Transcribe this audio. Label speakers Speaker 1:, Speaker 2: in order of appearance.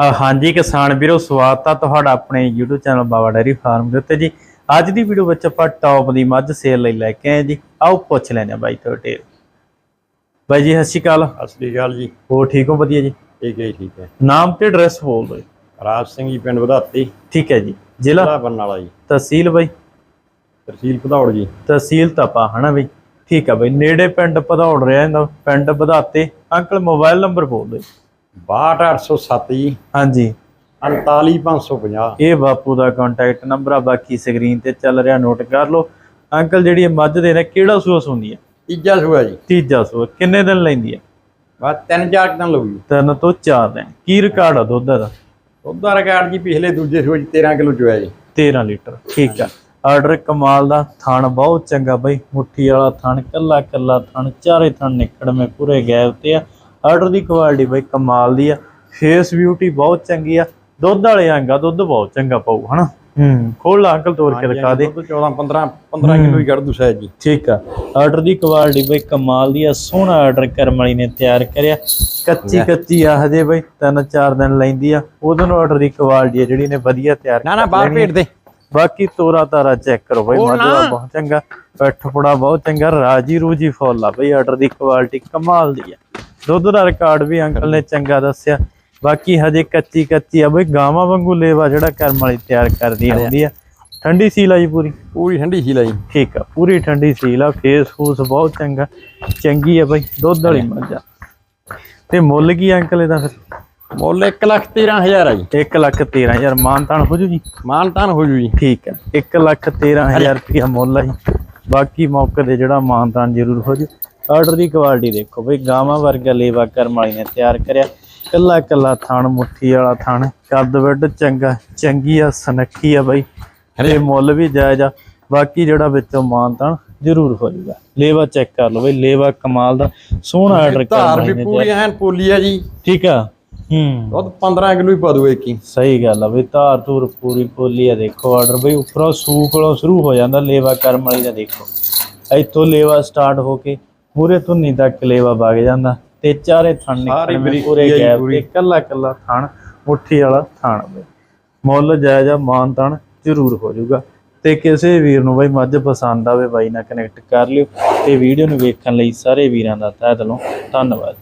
Speaker 1: ਹਾਂਜੀ ਕਿਸਾਨ ਵੀਰੋ ਸਵਾਗਤ ਆ ਤੁਹਾਡਾ ਆਪਣੇ YouTube channel Baba dairy farm ਦੇ ਉੱਤੇ ਜੀ। ਅੱਜ ਦੀ ਵੀਡੀਓ ਵਿੱਚ ਆਪਾਂ ਟੌਪ ਦੀ ਮੱਝ ਸੇਲ ਲਈ ਲੈ ਕੇ ਆਏ ਜੀ। ਆਓ ਪੁੱਛ ਲੈਣੇ ਆ ਬਾਈ ਤੋਂ ਡਿਟੇਲ ਬਾਈ ਜੀ ਸਤਿ ਸ਼੍ਰੀ ਅਕਾਲ।
Speaker 2: ਅਸਲੀ ਗੱਲ ਜੀ।
Speaker 1: ਹੋਰ ਠੀਕ ਹੋ? ਵਧੀਆ ਜੀ।
Speaker 2: ਠੀਕ ਹੈ ਠੀਕ ਹੈ।
Speaker 1: ਨਾਮ ਤੇ ਐਡਰੈਸ ਬੋਲ ਦਿਓ।
Speaker 2: ਰਾਜ ਸਿੰਘ ਜੀ ਪਿੰਡ ਵਧਾਤੀ।
Speaker 1: ਠੀਕ ਹੈ ਜੀ। ਜ਼ਿਲ੍ਹਾ?
Speaker 2: ਬਰਨਾਲਾ ਜੀ।
Speaker 1: ਤਹਿਸੀਲ ਬਾਈ?
Speaker 2: ਤਹਿਸੀਲ ਭਦੌੜ ਜੀ।
Speaker 1: ਤਹਿਸੀਲ ਤਪਾ ਹਨਾ ਬਈ? ਠੀਕ ਆ ਬਈ। ਨੇੜੇ ਪਿੰਡ ਭਦੌੜ ਰਿਹਾ ਇਹਦਾ ਪਿੰਡ ਵਧਾਤੇ। ਅੰਕਲ ਮੋਬਾਈਲ ਨੰਬਰ ਬੋਲ ਦਿਓ।
Speaker 2: 62807 ਜੀ।
Speaker 1: ਹਾਂਜੀ।
Speaker 2: 39550
Speaker 1: ਇਹ ਬਾਪੂ ਦਾ ਕੰਟੈਕਟ ਨੰਬਰ ਆ ਬਾਕੀ ਸਕਰੀਨ ਤੇ ਚੱਲ ਰਿਹਾ ਨੋਟ ਕਰ ਲਓ। ਅੰਕਲ ਜਿਹੜੀ ਇਹ ਮੱਝ ਦੇ ਨੇ ਕਿਹੜਾ ਸੂਆ ਸੁੰਦੀ ਆ
Speaker 2: ਤੀਜਾ ਸੂਆ ਜੀ।
Speaker 1: ਤੀਜਾ ਸੂਆ। ਕਿੰਨੇ ਦਿਨ ਲੈਂਦੀ ਆ
Speaker 2: ਬਸ ਤਿੰਨ ਚਾਰ ਕੁ ਦਿਨ ਲਊ ਜੀ
Speaker 1: ਤਿੰਨ ਤੋਂ ਚਾਰ ਦਿਨ। ਕੀ ਰਿਕਾਰਡ ਆ ਦੁੱਧ ਦਾ?
Speaker 2: ਉਹਦਾ ਰਿਕਾਰਡ ਜੀ ਪਿਛਲੇ ਦੂਜੇ ਸੂਏ 'ਚ 13 ਕਿਲੋ ਚੋਇਆ ਜੀ।
Speaker 1: 13 ਲੀਟਰ। ਠੀਕ ਆ। ਆਰਡਰ ਕਮਾਲ ਦਾ। ਥਣ ਬਹੁਤ ਚੰਗਾ ਬਈ। ਮੁੱਠੀ ਵਾਲਾ ਥਣ ਕੱਲਾ ਕੱਲਾ ਥਣ ਚਾਰੇ ਥਣ ਨਿਕੜਵੇਂ ਪੂਰੇ ਗਏ ਉੱਤੇ ਆ। ਆਰਡਰ ਦੀ ਕੁਆਲਿਟੀ ਬਈ ਕਮਾਲ ਦੀ ਆ। ਫੇਸ ਬਿਊਟੀ ਬਹੁਤ ਚੰਗੀ ਆ। ਦੁੱਧ ਵਾਲੇ ਆਂਗਾ ਦੁੱਧ ਬਹੁਤ ਚੰਗਾ ਪਾਉ ਹਨਾ? ਹੂੰ। ਖੋਲ ਲਾ ਅੰਕਲ ਤੋੜ ਕੇ ਦਿਖਾ ਦੇ।
Speaker 2: 14 15 15 ਕਿਲੋ ਹੀ ਕੱਢ ਦੂ ਸ਼ਾਇਦ ਜੀ।
Speaker 1: ਠੀਕ ਆ। ਆਰਡਰ ਦੀ ਕੁਆਲਿਟੀ ਬਈ ਕਮਾਲ ਦੀ ਆ। ਸੋਹਣਾ ਆਰਡਰ ਕਰਮ ਵਾਲੀ ਨੇ ਤਿਆਰ ਕਰਿਆ। ਕੱਚੀ ਕੱਚੀ ਆ ਹਜੇ ਬਈ ਤਿੰਨ ਚਾਰ ਦਿਨ ਲੈਂਦੀ ਆ। ਉਹਦੋਂ ਨੂੰ ਆਰਡਰ ਦੀ ਕੁਆਲਿਟੀ ਆ ਜਿਹੜੀ ਨੇ ਵਧੀਆ ਤਿਆਰ
Speaker 2: ਨਾ ਨਾ ਬਾਹਰ। ਭੇਟ ਦੇ।
Speaker 1: ਬਾਕੀ ਤੋਰਾ ਤਾਰਾ ਚੈੱਕ ਕਰੋ ਬਈ
Speaker 2: ਨਾ।
Speaker 1: ਬਹੁਤ ਚੰਗਾ। ਪੈਠ ਫੁੜਾ ਬਹੁਤ ਚੰਗਾ। ਰਾਜੀ ਰੂਜੀ ਫੁੱਲ ਆ ਬਈ ਆਰਡਰ ਦੀ ਕੁਆਲਿਟੀ ਕਮਾਲ ਦੀ ਆ। ਦੁੱਧ ਦਾ ਰਿਕਾਰਡ ਵੀ ਅੰਕਲ ਨੇ ਚੰਗਾ ਦੱਸਿਆ। ਬਾਕੀ ਹਜੇ ਕੱਚੀ ਕੱਚੀ ਆ ਬਈ ਗਾਵਾਂ ਵਾਂਗੂ ਲੇਵਾ ਜਿਹੜਾ ਕਰਮ ਵਾਲੀ ਤਿਆਰ ਕਰਦੀ ਆਉਂਦੀ ਆ। ਠੰਡੀ ਸੀਲ ਆ ਜੀ ਪੂਰੀ?
Speaker 2: ਪੂਰੀ ਠੰਡੀ ਸੀ ਲਈ।
Speaker 1: ਠੀਕ ਆ ਪੂਰੀ ਠੰਡੀ ਸੀਲ ਆ ਫੇਸ ਫੂਸ ਬਹੁਤ ਚੰਗਾ ਚੰਗੀ ਆ ਬਈ ਦੁੱਧ ਵਾਲੀ ਮੱਝ ਆ। ਤੇ ਮੁੱਲ ਕੀ ਆ ਅੰਕਲ ਇਹਦਾ ਫਿਰ?
Speaker 2: ਮੁੱਲ 1 ਲੱਖ 13000 ਆ ਜੀ।
Speaker 1: 1 ਲੱਖ 13000 ਮਾਨਤਾਨ ਹੋ ਜੂ ਜੀ?
Speaker 2: ਮਾਨ ਤਾਨ ਹੋ ਜੂ ਜੀ।
Speaker 1: ਠੀਕ ਹੈ 1 ਲੱਖ 13000 ਰੁਪਇਆ ਮੁੱਲ ਹੈ ਜੀ। ਬਾਕੀ ਮੌਕੇ ਤੇ ਜਿਹੜਾ ਮਾਨਤਾਨ ਜ਼ਰੂਰ ਹੋ ਜੂ। ਆਰਡਰ ਦੀ ਕੁਆਲਿਟੀ ਦੇਖੋ ਬਈ ਗਾਵਾਂ ਵਰਗਾ ਲੇਵਾ ਕਰਮ ਵਾਲੀ ਨੇ ਤਿਆਰ ਕਰਿਆ। ਕੱਲਾ ਕੱਲਾ ਥਣ ਮੁੱਠੀ ਵਾਲਾ ਥਣ ਕੱਦ ਵੱਡ ਚੰਗਾ ਚੰਗੀ ਆ ਸਨੱਖੀ ਆ ਬਈ। ਤੇ ਮੁੱਲ ਵੀ ਜਾਇਜ਼ ਆ। ਬਾਕੀ ਜਿਹੜਾ ਵਿੱਚੋਂ ਮਾਨਤਾਨ ਜ਼ਰੂਰ ਹੋ ਜੂਗਾ ਲੇਵਾ ਚੈੱਕ ਕਰ ਲਓ ਬਈ ਲੇਵਾ ਕਮਾਲ ਦਾ। ਸੋਹਣਾ ਆਰਡਰ ਕਰਮ
Speaker 2: ਧਾਰ ਵੀ ਪੂਰੀ ਐਨ ਪੋਲੀ ਆ ਜੀ।
Speaker 1: ਠੀਕ ਆ? ਹੂੰ।
Speaker 2: ਦੁੱਧ 15 ਕਿਲੋ ਹੀ ਪਾ ਦੂ ਇੱਕ ਹੀ।
Speaker 1: ਸਹੀ ਗੱਲ ਆ ਬਈ ਧਾਰ ਧੂਰ ਪੂਰੀ ਪੋਲੀ ਆ ਦੇਖੋ ਆਰਡਰ ਬਈ। ਉੱਪਰੋਂ ਸੂ ਕੋਲੋਂ ਸ਼ੁਰੂ ਹੋ ਜਾਂਦਾ ਲੇਵਾ ਕਰਮ ਵਾਲੀ ਦਾ ਦੇਖੋ। ਇੱਥੋਂ ਲੇਵਾ ਸਟਾਰਟ ਹੋ ਕੇ ਮੂਰੇ ਧੁੰਨੀ ਤੱਕ ਲੇਵਾ ਵਗ ਜਾਂਦਾ ਤੇ ਚਾਰੇ ਥਣ ਨਿਕਲਣੇ ਪੂਰੇ ਗੈਪ
Speaker 2: ਪੂਰੀ।
Speaker 1: ਤੇ ਕੱਲਾ ਕੱਲਾ ਥਣ ਮੁੱਠੀ ਵਾਲਾ ਥਣ ਬਈ। ਮੁੱਲ ਜਾਇਜ਼ ਮਾਨ ਤਣ ਜ਼ਰੂਰ ਹੋ ਜਾਊਗਾ। ਤੇ ਕਿਸੇ ਵੀਰ ਨੂੰ ਬਈ ਮੱਝ ਪਸੰਦ ਆਵੇ ਬਾਈ ਨਾਲ ਕਨੈਕਟ ਕਰ ਲਿਓ। ਤੇ ਵੀਡੀਓ ਨੂੰ ਵੇਖਣ ਲਈ ਸਾਰੇ ਵੀਰਾਂ ਦਾ ਤਹਿ ਦਿਲੋਂ ਧੰਨਵਾਦ।